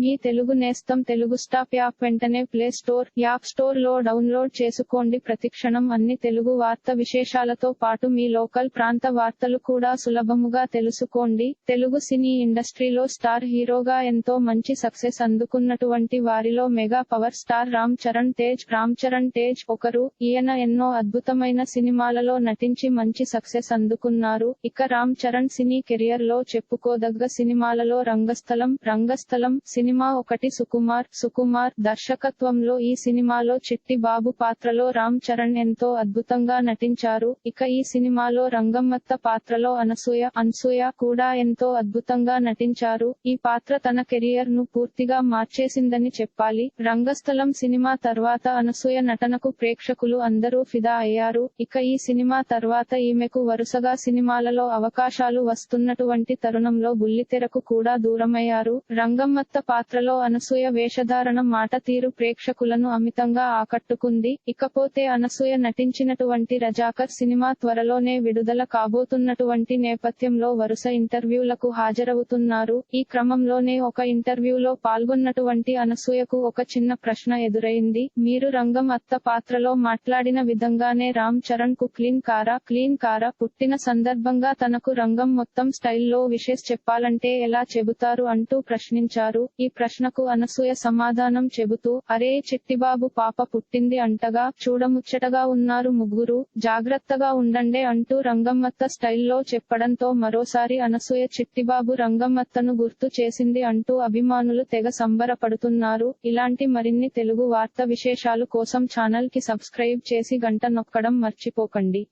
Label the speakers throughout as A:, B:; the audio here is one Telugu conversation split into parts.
A: మీ తెలుగు నేస్తం తెలుగు స్టాప్ యాప్ వెంటనే ప్లే స్టోర్ యాప్ స్టోర్లో డౌన్లోడ్ చేసుకోండి. ప్రతిక్షణం అన్ని తెలుగు వార్త విశేషాలతో పాటు మీ లోకల్ ప్రాంత వార్తలు కూడా సులభముగా తెలుసుకోండి. తెలుగు సినీ ఇండస్ట్రీలో స్టార్ హీరోగా ఎంతో మంచి సక్సెస్ అందుకున్నటువంటి వారిలో mega power star Ram Charan Tej. Ram Charan Tej ఒకరు ఈయన ఎన్నో అద్భుతమైన సినిమాలలో నటించి మంచి సక్సెస్ అందుకున్నారు. ఇక రామ్ చరణ్ సినీ కెరియర్లో చెప్పుకోదగ్గ సినిమాలలో రంగస్థలం రంగస్థలం సినిమా ఒకటి సుకుమార్. సుకుమార్ దర్శకత్వంలో ఈ సినిమాలో చిట్టి బాబు పాత్రలో రామ్ చరణ్ ఎంతో అద్భుతంగా నటించారు. ఇక ఈ సినిమాలో రంగమ్మత్త పాత్రలో అనసూయ అన్సూయ కూడా ఎంతో అద్భుతంగా నటించారు. ఈ పాత్ర తన కెరియర్ను పూర్తిగా మార్చేసిందని చెప్పాలి. రంగస్థలం సినిమా తర్వాత అనసూయ నటనకు ప్రేక్షకులు అందరూ ఫిదా అయ్యారు. ఇక ఈ సినిమా తర్వాత ఈమెకు వరుసగా సినిమాలలో అవకాశాలు వస్తున్నటువంటి తరుణంలో బుల్లితెరకు కూడా దూరమయ్యారు. రంగమ్మత్త పాత్రలో అనసూయ వేషధారణ మాట తీరు ప్రేక్షకులను అమితంగా ఆకట్టుకుంది. ఇకపోతే అనసూయ నటించినటువంటి రజాకర్ సినిమా త్వరలోనే విడుదల కాబోతున్నటువంటి నేపథ్యంలో వరుస ఇంటర్వ్యూలకు హాజరవుతున్నారు. ఈ క్రమంలోనే ఒక ఇంటర్వ్యూలో పాల్గొన్నటువంటి అనసూయకు ఒక చిన్న ప్రశ్న ఎదురైంది. మీరు రంగం అత్త పాత్రలో మాట్లాడిన విధంగానే రామ్ చరణ్కు క్లీన్ కారా? క్లీన్ కారా? పుట్టిన సందర్భంగా తనకు రంగం మొత్తం స్టైల్లో విషెస్ చెప్పాలంటే ఎలా చెబుతారు అంటూ ప్రశ్నించారు. ఈ ప్రశ్నకు అనసూయ సమాధానం చెబుతూ అరే చిట్టిబాబు పాప పుట్టింది అంటగా చూడముచ్చటగా ఉన్నారు ముగ్గురు జాగ్రత్తగా ఉండండే అంటూ రంగమ్మత్త స్టైల్లో చెప్పడంతో మరోసారి అనసూయ చిట్టిబాబు రంగమ్మత్తను గుర్తు చేసింది అంటూ అభిమానులు తెగ సంబరపడుతున్నారు. ఇలాంటి మరిన్ని తెలుగు వార్త విశేషాలు కోసం ఛానల్కి సబ్స్క్రైబ్ చేసి గంట నొక్కడం మర్చిపోకండి.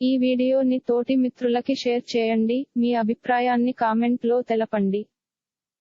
A: ఈ వీడియోని తోటి మిత్రులకి షేర్ చేయండి. మీ అభిప్రాయాన్ని కామెంట్లో తెలపండి.